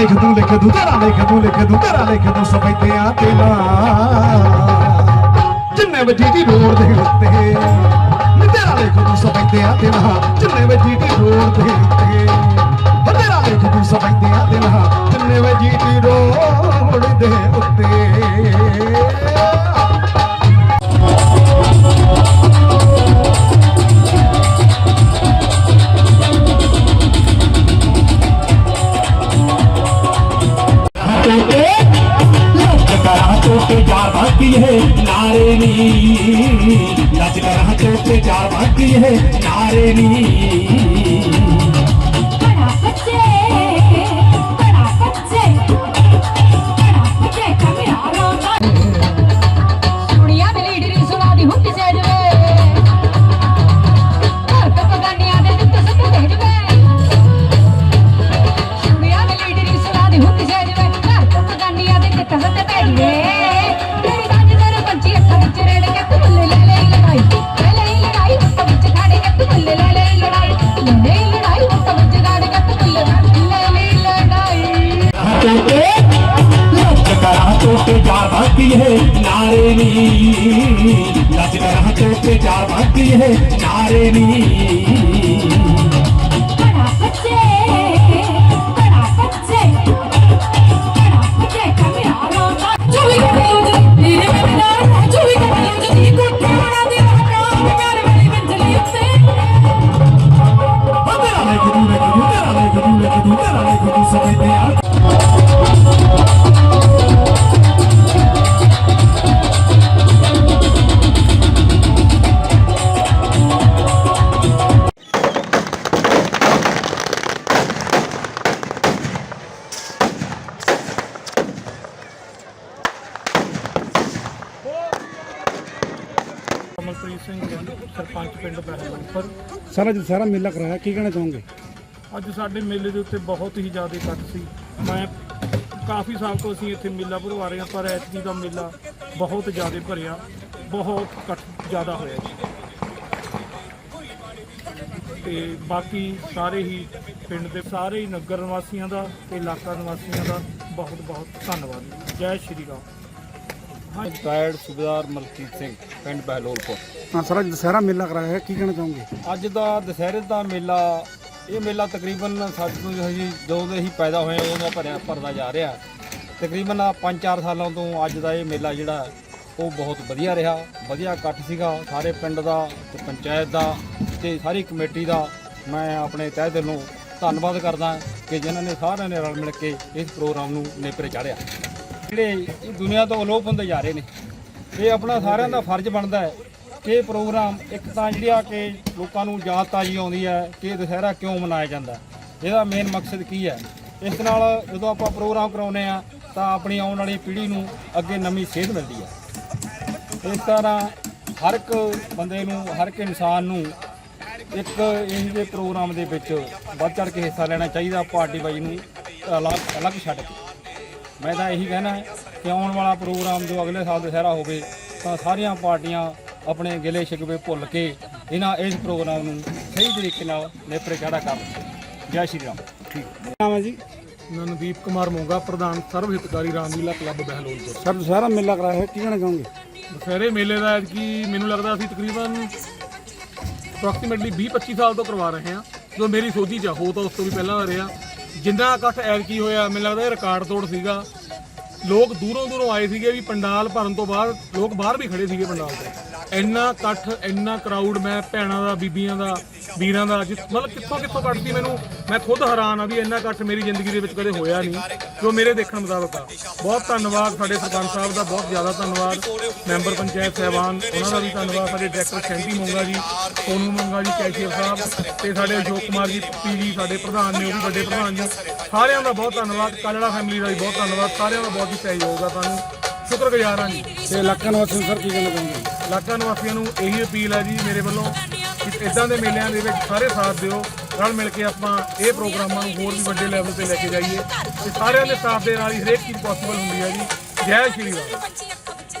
ਲਿਖ ਦੂੰ ਲਿਖ ਦੂੰ ਤੇਰਾ ਲਿਖ ਦੂੰ ਲਿਖ ਦੂੰ ਤੇਰਾ ਲਿਖ ਦੂੰ ਸਫੈਦਿਆਂ ਤੇ ਨਾ ਜਿੰਨੇ ਵਜੀ ਦੀ ਰੋਡ ਦੇ ਉੱਤੇ। ਨੀ ਤੇਰਾ ਲਿਖ ਦੂੰ ਸਫੈਦਿਆਂ ਤੇ ਨਾ ਜਿੰਨੇ ਵਜੀ ਦੀ ਰੋਡ ਦੇ ਉੱਤੇ बाकी है नारे नी लच करा टोटे जा बाकी है नारे नी करा टोटे जा बाकी है नारे नी लच करा टोटे जा बाकी है नारे ਕਮਲਪ੍ਰੀਤ ਸਿੰਘ ਜੀ, ਸਰਪੰਚ ਪਿੰਡ ਬਹਿਲੂਪੁਰ ਸਰ ਅੱਜ ਸਾਰਾ ਮੇਲਾ ਕਰਾਇਆ ਕੀ ਕਹਿਣਾ ਚਾਹੋਗੇ? ਅੱਜ ਸਾਡੇ ਮੇਲੇ ਦੇ ਉੱਤੇ ਬਹੁਤ ਹੀ ਜ਼ਿਆਦਾ ਇਕੱਠ ਸੀ। ਮੈਂ ਕਾਫੀ ਸਾਲ ਤੋਂ ਅਸੀਂ ਇੱਥੇ ਮੇਲਾ ਭਰਵਾ ਰਹੇ ਹਾਂ ਪਰ ਐਤਕੀ ਦਾ ਮੇਲਾ ਬਹੁਤ ਜ਼ਿਆਦਾ ਭਰਿਆ ਬਹੁਤ ਇਕੱਠ ਜ਼ਿਆਦਾ ਹੋਇਆ ਜੀ। ਤੇ ਬਾਕੀ ਸਾਰੇ ਹੀ ਪਿੰਡ ਦੇ ਸਾਰੇ ਹੀ ਨਗਰ ਨਿਵਾਸੀਆਂ ਦਾ ਤੇ ਇਲਾਕਾ ਨਿਵਾਸੀਆਂ ਦਾ ਬਹੁਤ ਬਹੁਤ ਧੰਨਵਾਦ। ਜੀ। ਜੈ ਸ਼੍ਰੀ ਰਾਮ। ਗਾਇਡ ਸੁਬੇਦਾਰ ਮਲਕੀਤ ਸਿੰਘ ਪਿੰਡ ਬਹਿਲੋਲਪੁਰ। ਹਾਂ ਸਰ ਅੱਜ ਦੁਸਹਿਰਾ ਮੇਲਾ ਕਰਾਇਆ ਕੀ ਕਹਿਣਾ ਚਾਹੋਗੇ? ਅੱਜ ਦਾ ਦੁਸਹਿਰੇ ਦਾ ਮੇਲਾ ਇਹ ਮੇਲਾ ਤਕਰੀਬਨ ਸਾਨੂੰ ਅਸੀਂ ਜਦੋਂ ਦੇ ਅਸੀਂ ਪੈਦਾ ਹੋਏ ਹਾਂ, ਉਦੋਂ ਦਾ ਭਰਿਆ ਭਰਦਾ ਜਾ ਰਿਹਾ। ਤਕਰੀਬਨ 5-4 ਸਾਲਾਂ ਤੋਂ ਅੱਜ ਦਾ ਇਹ ਮੇਲਾ ਜਿਹੜਾ ਉਹ ਬਹੁਤ ਵਧੀਆ ਰਿਹਾ। ਵਧੀਆ ਇਕੱਠ ਸੀਗਾ ਸਾਰੇ ਪਿੰਡ ਦਾ ਤੇ ਪੰਚਾਇਤ ਦਾ ਤੇ ਸਾਰੀ ਕਮੇਟੀ ਦਾ। ਮੈਂ ਆਪਣੇ ਤਹਿ ਦਿਲੋਂ ਧੰਨਵਾਦ ਕਰਦਾ ਕਿ ਜਿਨ੍ਹਾਂ ਨੇ ਸਾਰਿਆਂ ਨੇ ਰਲ ਮਿਲ ਕੇ ਇਸ ਪ੍ਰੋਗਰਾਮ ਨੂੰ ਨੇਪਰੇ ਚਾੜਿਆ ਜਿਹੜੇ ਦੁਨੀਆ ਤੋਂ ਅਲੋਪ ਹੁੰਦੇ ਜਾ ਰਹੇ ਨੇ। ਇਹ ਆਪਣਾ ਸਾਰਿਆਂ ਦਾ ਫਰਜ਼ ਬਣਦਾ ਹੈ ਕਿ ਇਹ ਪ੍ਰੋਗਰਾਮ ਇੱਕ ਤਾਂ ਜਿਹੜੀ ਆ ਕਿ ਲੋਕਾਂ ਨੂੰ ਯਾਦ ਤਾਜੀ ਆਉਂਦੀ ਹੈ ਕਿ ਦੁਸਹਿਰਾ ਕਿਉਂ ਮਨਾਇਆ ਜਾਂਦਾ ਇਹਦਾ ਮੇਨ ਮਕਸਦ ਕੀ ਹੈ? ਇਸ ਨਾਲ ਜਦੋਂ ਆਪਾਂ ਪ੍ਰੋਗਰਾਮ ਕਰਾਉਂਦੇ ਆ ਤਾਂ ਆਪਣੀ ਆਉਣ ਵਾਲੀ ਪੀੜ੍ਹੀ ਨੂੰ ਅੱਗੇ ਨਵੀਂ ਸੇਧ ਮਿਲਦੀ ਹੈ। ਇਸ ਤਰ੍ਹਾਂ ਹਰ ਇੱਕ ਬੰਦੇ ਨੂੰ, ਹਰ ਇੱਕ ਇਨਸਾਨ ਨੂੰ ਇੱਕ ਇਹੋ ਜਿਹੇ ਪ੍ਰੋਗਰਾਮ ਦੇ ਵਿੱਚ ਵੱਧ ਚੜ ਕੇ ਹਿੱਸਾ ਲੈਣਾ ਚਾਹੀਦਾ ਪਾਰਟੀ ਬਾਈ ਨੂੰ ਅਲੱਗ ਅਲੱਗ ਛੱਡ ਕੇ। ਮੈਂ ਤਾਂ ਇਹੀ ਕਹਿਣਾ ਹੈ ਕਿ ਆਉਣ ਵਾਲਾ ਪ੍ਰੋਗਰਾਮ ਜੋ ਅਗਲੇ ਸਾਲ ਦੁਸਹਿਰਾ ਹੋਵੇ ਤਾਂ ਸਾਰੀਆਂ ਪਾਰਟੀਆਂ ਆਪਣੇ ਗਿਲੇ ਸ਼ਿਕਵੇ ਭੁੱਲ ਕੇ ਇਹਨਾਂ ਇਸ ਪ੍ਰੋਗਰਾਮ ਨੂੰ ਸਹੀ ਤਰੀਕੇ ਨਾਲ ਨੇਪਰੇ ਚਾੜਾ ਕਰਨ। ਜੈ ਸ਼੍ਰੀ ਰਾਮ। ਨਾਮ ਹੈ ਜੀ? ਨਨਦੀਪ ਕੁਮਾਰ ਮੋਗਾ ਪ੍ਰਧਾਨ ਸਰਵ ਹਿਤਕਾਰੀ ਰਾਮਲੀਲਾ ਕਲੱਬ ਬਹਿਲੋਲਪੁਰ ਸਰ ਦੁਸਹਿਰਾ ਮੇਲਾ ਕਰਾਇਆ ਕੀ ਕਹਿਣਾ ਚਾਹੋਗੇ? ਦੁਸਹਿਰੇ ਮੇਲੇ ਦਾ ਐਤਕੀ ਮੈਨੂੰ ਲੱਗਦਾ ਅਸੀਂ ਤਕਰੀਬਨ ਅਪਰੋਕਸੀਮੇਟਲੀ 20-25 ਸਾਲ ਤੋਂ ਕਰਵਾ ਰਹੇ ਹਾਂ। ਜੋ ਮੇਰੀ ਸੋਝੀ ਚ ਹੋ ਤਾਂ ਉਸ ਤੋਂ ਵੀ ਪਹਿਲਾਂ ਰਿਹਾ। ਜਿੰਨਾ ਇਕੱਠ ਐਤਕੀ ਹੋਇਆ, ਮੈਨੂੰ ਲੱਗਦਾ ਇਹ ਰਿਕਾਰਡ ਤੋੜ ਸੀਗਾ। ਲੋਕ ਦੂਰੋਂ ਦੂਰੋਂ ਆਏ ਸੀਗੇ ਵੀ ਪੰਡਾਲ ਭਰਨ ਤੋਂ ਬਾਅਦ ਲੋਕ ਬਾਹਰ ਵੀ ਖੜੇ ਸੀਗੇ ਪੰਡਾਲ ਤੇ। ਇੰਨਾ ਇਕੱਠ, ਇੰਨਾ ਕਰਾਊਡ ਮੈਂ ਭੈਣਾਂ ਦਾ, ਬੀਬੀਆਂ ਦਾ ਵੀਰਾਂ ਦਾ ਜਿਸ ਮਤਲਬ ਕਿੱਥੋਂ ਕਿੱਥੋਂ ਸੀ ਮੈਨੂੰ? ਮੈਂ ਖੁਦ ਹੈਰਾਨ ਆ ਵੀ ਇੰਨਾ ਇਕੱਠ ਮੇਰੀ ਜ਼ਿੰਦਗੀ ਦੇ ਵਿੱਚ ਕਦੇ ਹੋਇਆ ਨਹੀਂ ਜੋ ਮੇਰੇ ਦੇਖਣ ਮੁਤਾਬਕ ਆ। ਬਹੁਤ ਧੰਨਵਾਦ ਸਾਡੇ ਸਰਪੰਚ ਸਾਹਿਬ ਦਾ ਬਹੁਤ ਜ਼ਿਆਦਾ ਧੰਨਵਾਦ। ਮੈਂਬਰ ਪੰਚਾਇਤ ਸਹਿਬਾਨ ਉਹਨਾਂ ਦਾ ਵੀ ਧੰਨਵਾਦ ਸਾਡੇ ਡਾਇਰੈਕਟਰ ਸ਼ੈਂਟੀ ਮੋਂਗਾ ਜੀ ਸੋਨੂ ਮੋਂਗਾ ਜੀ ਕੈਸ਼ੀਅਰ ਸਾਹਿਬ ਤੇ ਸਾਡੇ ਅਸ਼ੋਕ ਕੁਮਾਰ ਜੀ ਪੀ ਜੀ ਸਾਡੇ ਪ੍ਰਧਾਨ ਨੇ ਉਹ ਵੀ ਵੱਡੇ ਪ੍ਰਧਾਨ ਜੀ। ਸਾਰਿਆਂ ਦਾ ਬਹੁਤ ਧੰਨਵਾਦ ਕਾਲੜਾ ਫੈਮਿਲੀ ਦਾ ਵੀ ਬਹੁਤ ਧੰਨਵਾਦ ਸਾਰਿਆਂ ਦਾ ਬਹੁਤ ਹੀ ਸਹਿਯੋਗ ਆ ਤੁਹਾਨੂੰ ਸ਼ੁਕਰਗੁਜ਼ਾਰ ਹਾਂ ਜੀ। ਤੇ ਇਲਾਕਾ ਨਿਵਾਸੀਆਂ ਨੂੰ ਸਰ ਕੀ ਕਹਿਣਾ ਚਾਹੋਗੇ ਇਲਾਕਾ ਨਿਵਾਸੀਆਂ ਨੂੰ ਇਹੀ ਅਪੀਲ ਹੈ ਜੀ ਮੇਰੇ ਵੱਲੋਂ ਕਿ ਇਦਾਂ ਦੇ ਮੇਲਿਆਂ ਦੇ ਵਿੱਚ ਸਾਰੇ ਸਾਥ ਦਿਓ, ਰਲ ਮਿਲ ਕੇ ਆਪਾਂ ਇਹ ਪ੍ਰੋਗਰਾਮਾਂ ਨੂੰ ਹੋਰ ਵੀ ਵੱਡੇ ਲੈਵਲ ਤੇ ਲੈ ਕੇ ਜਾਈਏ। ਤੇ ਸਾਰਿਆਂ ਦੇ ਸਾਥ ਦੇ ਨਾਲ ਹੀ ਹਰੇਕ ਚੀਜ਼ ਪੋਸੀਬਲ ਹੁੰਦੀ ਹੈ ਜੀ। ਜੈ ਸ਼੍ਰੀ ਰਾਮ।